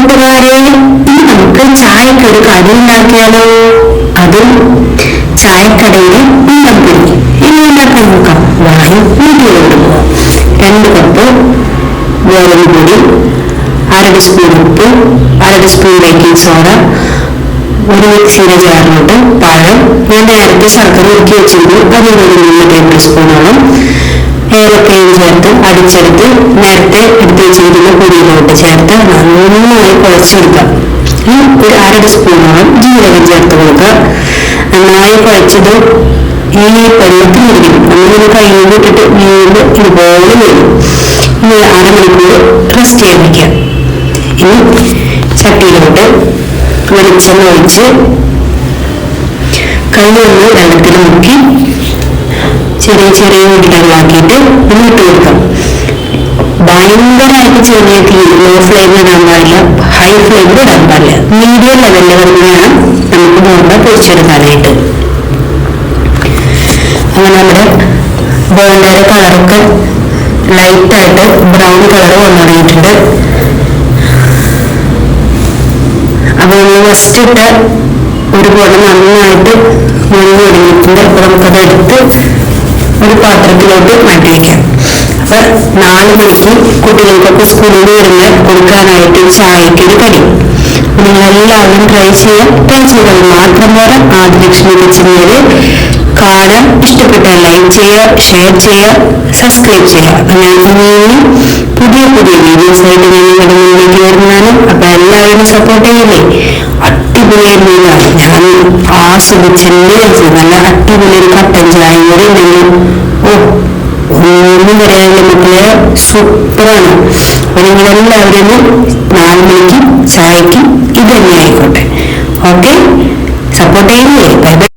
കൂട്ടുകാരെ ഇനി നമുക്ക് ചായക്ക് ഒരു കടി ഉണ്ടാക്കിയാലോ? അതും ചായക്കടയിൽ ഉണ്ടപ്പിടി ഇനി ഉണ്ടാക്കാൻ നോക്കാം. വായു വീട്ടിലോട്ട് പോവാം. രണ്ട് കപ്പ് പൊടി സ്പൂൺ ഉപ്പ് സ്പൂൺ ബേക്കിംഗ് സോഡ ഒരു മിക്സിയുടെ ജാറിലോട്ട് പഴം ഞാൻ നേരത്തെ ശർക്കര അതിൽ ഒരു മൂന്ന് ടേബിൾ സ്പൂണോളം ഏലക്കയും ചേർത്ത് അടിച്ചെടുത്ത് നേരത്തെ എടുത്ത് വെച്ചിരിക്കുന്ന പൊടിയിലോട്ട് ചേർത്ത് നന്നായി കുഴച്ചെടുക്കാം. ഒരു അര സ്പൂണോളം ജീരകം ചേർത്ത് കൊടുക്കുക നന്നായി കുഴച്ചത് ഈ വെള്ളത്തിൽ ഇരിക്കും. അങ്ങനെ കയ്യിൽ ഇട്ടിട്ട് വീണ്ടും ഇതുപോലെ വരും. ഇനി അരമണിക്കൂർ റെസ്റ്റ് ചെയ്യാൻ വയ്ക്കാം ഇനി ചട്ടിയിലോട്ട് വെളിച്ചെണ്ണ ഒഴിച്ച് കൈയൊന്ന് വെള്ളത്തിൽ മുക്കി ചെറിയ ചെറിയ ഉരുളകളാക്കിയിട്ട് ഇട്ട് കൊടുക്കാം. ഭയങ്കരമായിട്ട് തീ ലോ ഫ്ലെയിമിൽ ഇടാൻ പാടില്ല ഹൈ ഫ്ലെയിമിൽ ഇടാൻ പാടില്ല. മീഡിയം ലെവലിൽ വേണം നമുക്ക് ബോണ്ട പൊരിച്ചെടുക്കാനായിട്ട് അങ്ങനെ നമ്മുടെ ബോണ്ടയുടെ കളറൊക്കെ ലൈറ്റായിട്ട് ബ്രൗൺ കളർ വന്നു തുടങ്ങിയിട്ടുണ്ട് അപ്പൊ നമ്മൾ ഫസ്റ്റ് ഇട്ട ഒരു പോലെ നന്നായിട്ട് തുടങ്ങിയിട്ടുണ്ട് അപ്പൊ നമുക്കത് എടുത്ത് ഒരു പാത്രത്തിലോട്ട് മാറ്റി വയ്ക്കാം. അപ്പൊ നാല് മണിക്ക് കുട്ടികൾക്കൊക്കെ സ്കൂളിൽ വരുന്ന കൊടുക്കാനായിട്ട് ചായക്ക് ഒരു കടി നിങ്ങളെല്ലാവരും ട്രൈ ചെയ്യാം. ട്രൈ ചെയ്താൽ മാത്രം പോലെ ആദിലക്ഷ്മി കിച്ചണിൽ കാണാൻ ഇഷ്ടപ്പെട്ട ലൈക്ക് ചെയ്യുക ഷെയർ ചെയ്യുക സബ്സ്ക്രൈബ് ചെയ്യുക. ഇനിയും പുതിയ പുതിയ വീഡിയോസ് ആയിട്ട് ഞാൻ നിങ്ങളുടെ മുന്നിലേക്ക് വരുന്നതാണ്. അപ്പൊ എല്ലാവരും സപ്പോർട്ട് ചെയ്യില്ലേ? അടിപൊളിയായിരുന്നു ഞാൻ കഴിച്ചത് നല്ല അടിപൊളി ഒരു കട്ടൻ ചായ കൂടി സൂപ്പറാണ് നിങ്ങളെല്ലാവരും നാല് മണിക്ക് ചായക്ക് ഇത് തന്നെ ആയിക്കോട്ടെ ഓക്കെ സപ്പോർട്ട് ചെയ്യുന്നില്ലേ ബൈ ബൈ